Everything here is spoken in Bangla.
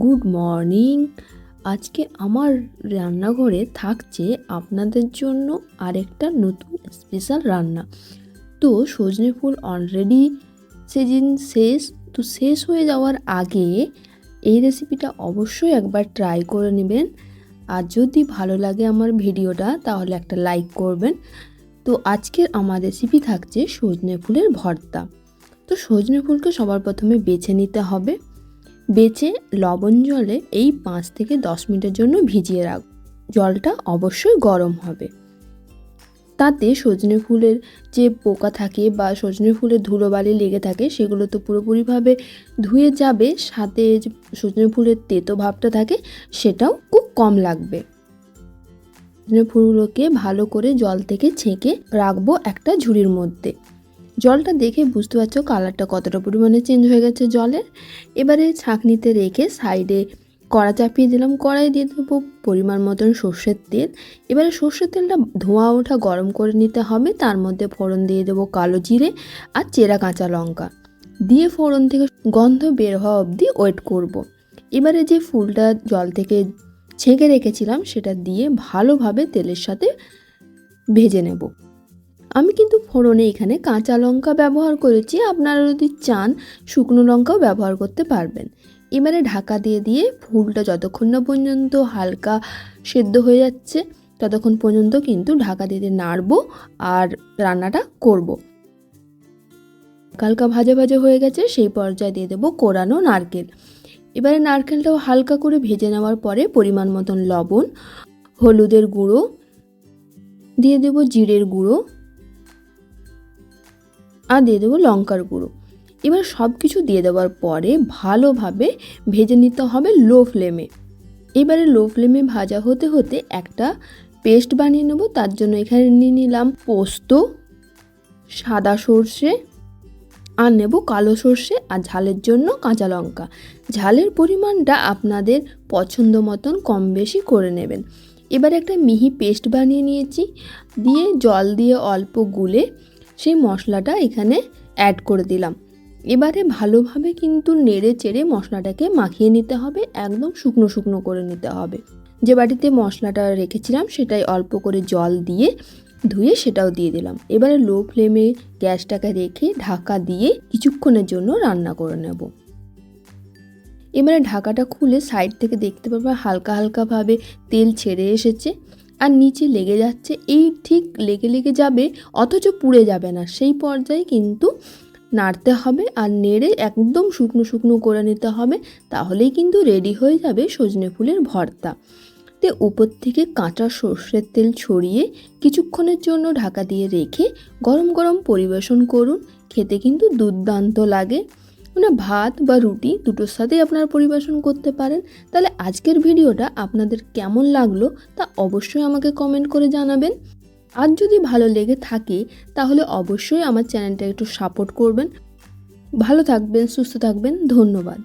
Good morning. আজকে আমার রান্নাঘরে থাকছে আপনাদের জন্য আরেকটা নতুন স্পেশাল রান্না। তো সজনে ফুল অলরেডি সেদিন শেষ, তো শেষ হয়ে যাওয়ার আগে এই রেসিপিটা অবশ্যই একবার ট্রাই করে নেবেন। আর যদি ভালো লাগে আমার ভিডিওটা, তাহলে একটা লাইক করবেন। তো আজকের আমার রেসিপি থাকছে সজনে ফুলের ভর্তা। তো সজনে ফুলকে সবার প্রথমে বেছে নিতে হবে। বেছে লবণ জলে এই পাঁচ থেকে দশ মিনিটের জন্য ভিজিয়ে রাখ জলটা অবশ্যই গরম হবে। তাতে সজনে ফুলের যে পোকা থাকে বা সজনে ফুলের ধুলোবালি লেগে থাকে, সেগুলো তো পুরোপুরিভাবে ধুয়ে যাবে, সাথে যে সজনে ফুলের তেতো ভাবটা থাকে, সেটাও খুব কম লাগবে। সজনে ফুলগুলোকে ভালো করে জল থেকে ছেঁকে রাখব একটা ঝুড়ির মধ্যে। জলটা দেখে বুঝতে পারছ কালারটা কতটা পরিমাণে চেঞ্জ হয়ে গেছে জলের এবারে ছাঁকনিতে রেখে সাইডে কড়া চাপিয়ে দিলাম। কড়াই দিয়ে দেবো পরিমাণ মতন সর্ষের তেল। এবারে সর্ষের তেলটা ধোঁয়া ওঠা গরম করে নিতে হবে। তার মধ্যে ফোড়ন দিয়ে দেবো কালো জিরে আর চেরা কাঁচা লঙ্কা। দিয়ে ফোড়ন থেকে গন্ধ বের হওয়া অবধি ওয়েট করব। এবারে যে ফুলটা জল থেকে ছেঁকে রেখেছিলাম, সেটা দিয়ে ভালোভাবে তেলের সাথে ভেজে নেব। আমি কিন্তু ফোড়নে এখানে কাঁচা লঙ্কা ব্যবহার করেছি। আপনারা যদি চান, শুকনো লঙ্কাও ব্যবহার করতে পারবেন। এবারে ঢাকা দিয়ে দিয়ে ফুলটা যতক্ষণ না পর্যন্ত হালকা সেদ্ধ হয়ে যাচ্ছে, ততক্ষণ পর্যন্ত কিন্তু ঢাকা দিয়ে নাড়বো আর রান্নাটা করব। হালকা ভাজা ভাজা হয়ে গেছে, সেই পর্যায়ে দিয়ে দেবো কোরানো নারকেল। এবারে নারকেলটাও হালকা করে ভেজে নেওয়ার পরে পরিমাণ মতন লবণ, হলুদের গুঁড়ো, দিয়ে দেবো জিরের গুঁড়ো আর দিয়ে দেবো লঙ্কার গুঁড়ো। এবার সব কিছু দিয়ে দেওয়ার পরে ভালোভাবে ভেজে নিতে হবে লো ফ্লেমে। এবারে লো ফ্লেমে ভাজা হতে হতে একটা পেস্ট বানিয়ে নেব, তার জন্য এখানে নিয়ে নিলাম পোস্ত, সাদা সর্ষে, আর নেব কালো সর্ষে আর ঝালের জন্য কাঁচা লঙ্কা। ঝালের পরিমাণটা আপনাদের পছন্দ মতন কম বেশি করে নেবেন। এবার একটা মিহি পেস্ট বানিয়ে নিয়েছি, দিয়ে জল দিয়ে অল্প গুলে সেই মশলাটা এখানে অ্যাড করে দিলাম। এবারে ভালোভাবে কিন্তু নেড়ে চেড়ে মশলাটাকে মাখিয়ে নিতে হবে, একদম শুকনো শুকনো করে নিতে হবে। যে বাটিতে মশলাটা রেখেছিলাম সেটাই অল্প করে জল দিয়ে ধুয়ে সেটাও দিয়ে দিলাম। এবারে লো ফ্লেমে গ্যাসটাকে রেখে ঢাকা দিয়ে কিছুক্ষণের জন্য রান্না করে নেব। এবারে ঢাকাটা খুলে সাইড থেকে দেখতে পাবে হালকা হালকাভাবে তেল ছেড়ে এসেছে। আর নিচে লেগে যাচ্ছে। এই ঠিক লেগে লেগে যাবে, অথচ পুড়ে যাবে না। সেই পর্যায়ে কিন্তু নাড়তে হবে আর নেড়ে একদম শুকনো শুকনো করে নিতে হবে, তাহলেই কিন্তু রেডি হয়ে যাবে সজনে ফুলের ভর্তা। তে উপর থেকে কাঁচা সর্ষের তেল ছড়িয়ে কিছুক্ষণের জন্য ঢাকা দিয়ে রেখে গরম গরম পরিবেশন করুন। খেতে কিন্তু দুর্দান্ত লাগে। মানে ভাত বা রুটি দুটোর সাথেই আপনারা পরিবেশন করতে পারেন। তাহলে আজকের ভিডিওটা আপনাদের কেমন লাগল তা অবশ্যই আমাকে কমেন্ট করে জানাবেন। আর যদি ভালো লেগে থাকে, তাহলে অবশ্যই আমার চ্যানেলটা একটু সাপোর্ট করবেন। ভালো থাকবেন, সুস্থ থাকবেন, ধন্যবাদ।